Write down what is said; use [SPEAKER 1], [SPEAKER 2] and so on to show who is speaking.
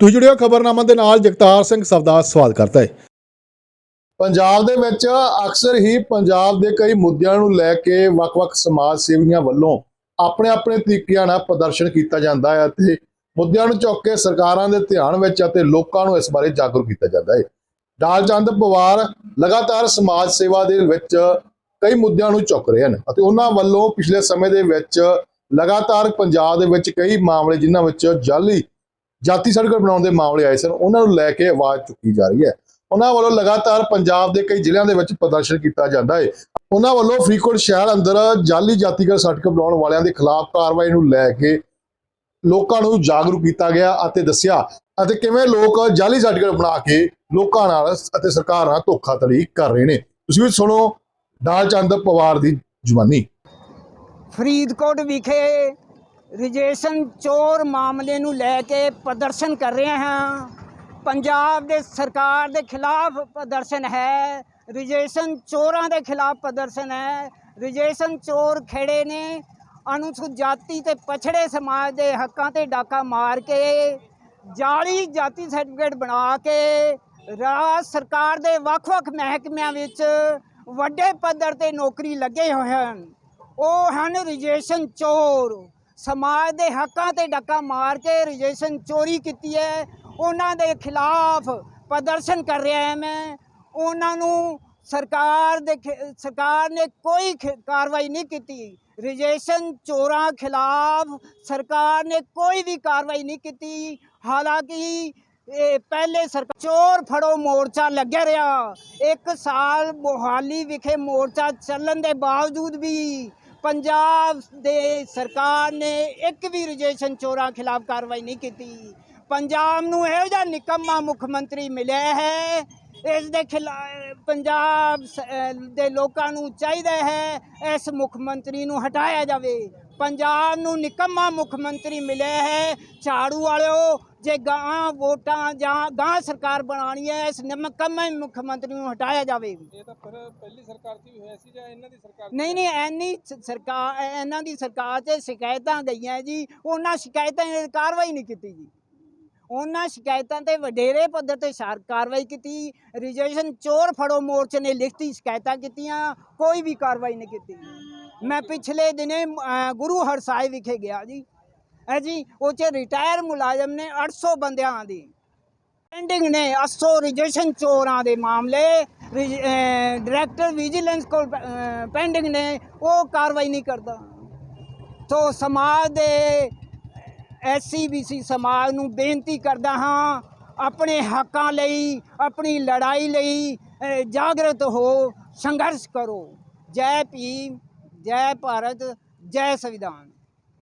[SPEAKER 1] ਤੁਸੀਂ ਜੁੜਿਓ ਖਬਰਨਾਮਾ ਦੇ ਨਾਲ, ਜਗਤਾਰ ਸਿੰਘ ਸਵਦਾ ਸਵਾਲ ਕਰਦਾ ਹੈ। ਪੰਜਾਬ ਦੇ ਵਿੱਚ ਅਕਸਰ ਹੀ ਪੰਜਾਬ ਦੇ ਕਈ ਮੁੱਦਿਆਂ ਨੂੰ ਲੈ ਕੇ ਵੱਖ-ਵੱਖ ਸਮਾਜ ਸੇਵੀਆਂ ਵੱਲੋਂ ਆਪਣੇ ਆਪਣੇ ਤਰੀਕਿਆਂ ਨਾਲ ਪ੍ਰਦਰਸ਼ਨ ਕੀਤਾ ਜਾਂਦਾ ਹੈ ਅਤੇ ਮੁੱਦਿਆਂ ਨੂੰ ਚੁੱਕ ਕੇ ਸਰਕਾਰਾਂ ਦੇ ਧਿਆਨ ਵਿੱਚ ਅਤੇ ਲੋਕਾਂ ਨੂੰ ਇਸ ਬਾਰੇ ਜਾਗਰੂਕ ਕੀਤਾ ਜਾਂਦਾ ਹੈ। ਡਾਲਚੰਦ ਪਵਾਰ ਲਗਾਤਾਰ ਸਮਾਜ ਸੇਵਾ ਦੇ ਵਿੱਚ ਕਈ ਮੁੱਦਿਆਂ ਨੂੰ ਚੁੱਕ ਰਹੇ ਹਨ ਅਤੇ ਉਹਨਾਂ ਵੱਲੋਂ ਪਿਛਲੇ ਸਮੇਂ ਦੇ ਵਿੱਚ ਲਗਾਤਾਰ ਪੰਜਾਬ ਦੇ ਵਿੱਚ ਕਈ ਮਾਮਲੇ ਜਿਨ੍ਹਾਂ ਵਿੱਚ ਜਾਲੀ ਜਾਤੀ ਸਰਕਲ ਬਣਾਉਣ ਦੇ ਮਾਮਲੇ ਆਏ ਸਨ, ਉਹਨਾਂ ਨੂੰ ਲੈ ਕੇ ਆਵਾਜ਼ ਚੁੱਕੀ ਜਾ ਰਹੀ ਹੈ। ਉਹਨਾਂ ਵੱਲੋਂ ਲਗਾਤਾਰ ਪੰਜਾਬ ਦੇ ਕਈ ਜ਼ਿਲ੍ਹਿਆਂ ਦੇ ਵਿੱਚ ਪ੍ਰਦਰਸ਼ਨ ਕੀਤਾ ਜਾਂਦਾ ਹੈ। ਉਹਨਾਂ ਵੱਲੋਂ ਫਰੀਦਕੋਟ ਸ਼ਹਿਰ ਅੰਦਰ ਜਾਲੀ ਜਾਤੀਗਤ ਸਰਟੀਫਿਕੇਟ ਬਣਾਉਣ ਵਾਲਿਆਂ ਦੇ ਖਿਲਾਫ ਕਾਰਵਾਈ ਨੂੰ ਲੈ ਕੇ ਲੋਕਾਂ ਨੂੰ ਜਾਗਰੂਕ ਕੀਤਾ ਗਿਆ ਅਤੇ ਦੱਸਿਆ, ਅਤੇ ਕਿਵੇਂ ਲੋਕ ਜਾਲੀ ਸਰਟੀਫਿਕੇਟ ਬਣਾ ਕੇ ਲੋਕਾਂ ਨਾਲ ਅਤੇ ਸਰਕਾਰ ਨਾਲ ਧੋਖਾਧੜੀ ਕਰ ਰਹੇ ਨੇ। ਤੁਸੀਂ ਵੀ ਸੁਣੋ ਦਾਲ ਚੰਦ ਪਵਾਰ ਦੀ ਜ਼ੁਬਾਨੀ
[SPEAKER 2] ਫਰੀਦਕੋਟ ਵਿਖੇ ਰਜੇਸ਼ਨ ਚੋਰ ਮਾਮਲੇ ਨੂੰ ਲੈ ਕੇ ਪ੍ਰਦਰਸ਼ਨ ਕਰ ਰਹੇ ਹਾਂ। ਪੰਜਾਬ ਦੇ ਸਰਕਾਰ ਦੇ ਖਿਲਾਫ ਪ੍ਰਦਰਸ਼ਨ ਹੈ। ਰਜੇਸ਼ਨ ਚੋਰਾਂ ਦੇ ਖਿਲਾਫ ਪ੍ਰਦਰਸ਼ਨ ਹੈ। ਰਜੇਸ਼ਨ ਚੋਰ ਖੜੇ ਨੇ। ਅਨੁਸੂਚਿਤ ਜਾਤੀ ਤੇ ਪਛੜੇ ਸਮਾਜ ਦੇ ਹੱਕਾਂ ਤੇ ਡਾਕਾ ਮਾਰ ਕੇ, ਜਾਲੀ ਜਾਤੀ ਸਰਟੀਫਿਕੇਟ ਬਣਾ ਕੇ, ਰਾਜ ਸਰਕਾਰ ਦੇ ਵੱਖ-ਵੱਖ ਮਹਿਕਮਿਆਂ ਵਿੱਚ ਵੱਡੇ ਪੱਧਰ ਤੇ ਨੌਕਰੀ ਲੱਗੇ ਹੋਏ ਹਨ। ਉਹ ਹਨ ਰਜੇਸ਼ਨ ਚੋਰ। ਸਮਾਜ ਦੇ ਹੱਕਾਂ ਤੇ ਡੱਕਾ ਮਾਰ ਕੇ ਰਜੇਸ਼ਨ ਚੋਰੀ ਕੀਤੀ ਹੈ। ਉਹਨਾਂ ਦੇ ਖਿਲਾਫ ਪ੍ਰਦਰਸ਼ਨ ਕਰ ਰਿਹਾ ਹੈ ਮੈਂ। ਉਹਨਾਂ ਨੂੰ ਸਰਕਾਰ ਦੇ ਖਿ- ਸਰਕਾਰ ਨੇ ਕੋਈ ਖ- ਕਾਰਵਾਈ ਨਹੀਂ ਕੀਤੀ। ਰਜੇਸ਼ਨ ਚੋਰਾਂ ਖਿਲਾਫ ਸਰਕਾਰ ਨੇ ਕੋਈ ਵੀ ਕਾਰਵਾਈ ਨਹੀਂ ਕੀਤੀ। ਹਾਲਾਂਕਿ ਇਹ ਪਹਿਲੇ ਸਰਕਾਰ ਚੋਰ ਫੜੋ ਮੋਰਚਾ ਲੱਗਿਆ ਰਿਹਾ। ਇੱਕ ਸਾਲ ਮੋਹਾਲੀ ਵਿਖੇ ਮੋਰਚਾ ਚੱਲਣ ਦੇ ਬਾਵਜੂਦ ਵੀ ਪੰਜਾਬ ਦੇ ਸਰਕਾਰ ਨੇ ਇੱਕ ਵੀ ਰਜੇਸ਼ਨ ਚੋਰਾਂ ਖਿਲਾਫ ਕਾਰਵਾਈ ਨਹੀਂ ਕੀਤੀ। ਪੰਜਾਬ ਨੂੰ ਇਹੋ ਜਿਹਾ ਨਿਕੰਮਾ ਮੁੱਖ ਮੰਤਰੀ ਮਿਲਿਆ ਹੈ। ਇਸ ਦੇ ਖਿਲਾਫ ਪੰਜਾਬ ਦੇ ਲੋਕਾਂ ਨੂੰ ਚਾਹੀਦਾ ਹੈ ਇਸ ਮੁੱਖ ਮੰਤਰੀ ਨੂੰ ਹਟਾਇਆ ਜਾਵੇ। ਪੰਜਾਬ ਨੂੰ ਨਿਕੰਮਾ ਮੁੱਖ ਮੰਤਰੀ ਮਿਲਿਆ ਹੈ। ਝਾੜੂ ਵਾਲਿਓ ਜੇ ਗਾਂ ਵੋਟਾਂ ਜਾਂ ਗਾਂ ਸਰਕਾਰ ਬਣਾਉਣੀ ਹੈ ਇਸ ਨਿਕੰਮੇ ਮੁੱਖ ਮੰਤਰੀ ਨੂੰ ਹਟਾਇਆ ਜਾਵੇ।
[SPEAKER 3] ਇਹ ਤਾਂ ਫਿਰ ਪਹਿਲੀ ਸਰਕਾਰ 'ਚ ਵੀ ਹੋਇਆ ਸੀ ਜਾਂ ਇਹਨਾਂ ਦੀ ਸਰਕਾਰ
[SPEAKER 2] ਨਹੀਂ ਨਹੀਂ ਐਨੀ ਸਰਕਾਰ ਇਹਨਾਂ ਦੀ ਸਰਕਾਰ 'ਚ ਸ਼ਿਕਾਇਤਾਂ ਗਈਆਂ ਜੀ। ਉਹਨਾਂ ਸ਼ਿਕਾਇਤਾਂ ਦੀ ਕਾਰਵਾਈ ਨਹੀਂ ਕੀਤੀ ਜੀ। ਉਹਨਾਂ ਸ਼ਿਕਾਇਤਾਂ ਤੇ ਵਡੇਰੇ ਪੱਧਰ ਤੇ ਸਾਰ ਕਾਰਵਾਈ ਕੀਤੀ। ਰਜਿਸਟ੍ਰੇਸ਼ਨ ਚੋਰ ਫੜੋ ਮੋਰਚੇ ਨੇ ਲਿਖਤੀ ਸ਼ਿਕਾਇਤਾਂ ਕੀਤੀਆਂ। ਕੋਈ ਵੀ ਕਾਰਵਾਈ ਨਹੀਂ ਕੀਤੀ। ਮੈਂ ਪਿਛਲੇ ਦਿਨੇ ਅ, ਗੁਰੂ ਹਰਸਾਏ ਵਿਖੇ ਗਿਆ ਜੀ। ਹੈ ਜੀ ਉਹ 'ਚ ਰਿਟਾਇਰ ਮੁਲਾਜ਼ਮ ਨੇ 800 ਬੰਦਿਆਂ ਦੀ। ਪੈਂਡਿੰਗ ਨੇ 800 ਰਜਿਸਟ੍ਰੇਸ਼ਨ ਚੋਰਾਂ ਦੇ ਮਾਮਲੇ। ਰਿਜ- ਡਾਇਰੈਕਟਰ ਵਿਜੀਲੈਂਸ ਕੋਲ ਪੈਂਡਿੰਗ ਨੇ ਉਹ ਕਾਰਵਾਈ ਨਹੀਂ ਕਰਦਾ। ਤੋ ਸਮਾਜ ਦੇ ਐਸਸੀ ਬੀਸੀ ਸਮਾਜ ਨੂੰ ਬੇਨਤੀ ਕਰਦਾ ਹਾਂ ਆਪਣੇ ਹੱਕਾਂ ਲਈ ਆਪਣੀ ਲੜਾਈ ਲਈ ਜਾਗਰਤ ਹੋ ਸੰਘਰਸ਼ ਕਰੋ। ਜੈ ਭੀਮ। ਜੈ ਭਾਰਤ ਜੈ ਸੰਵਿਧਾਨ।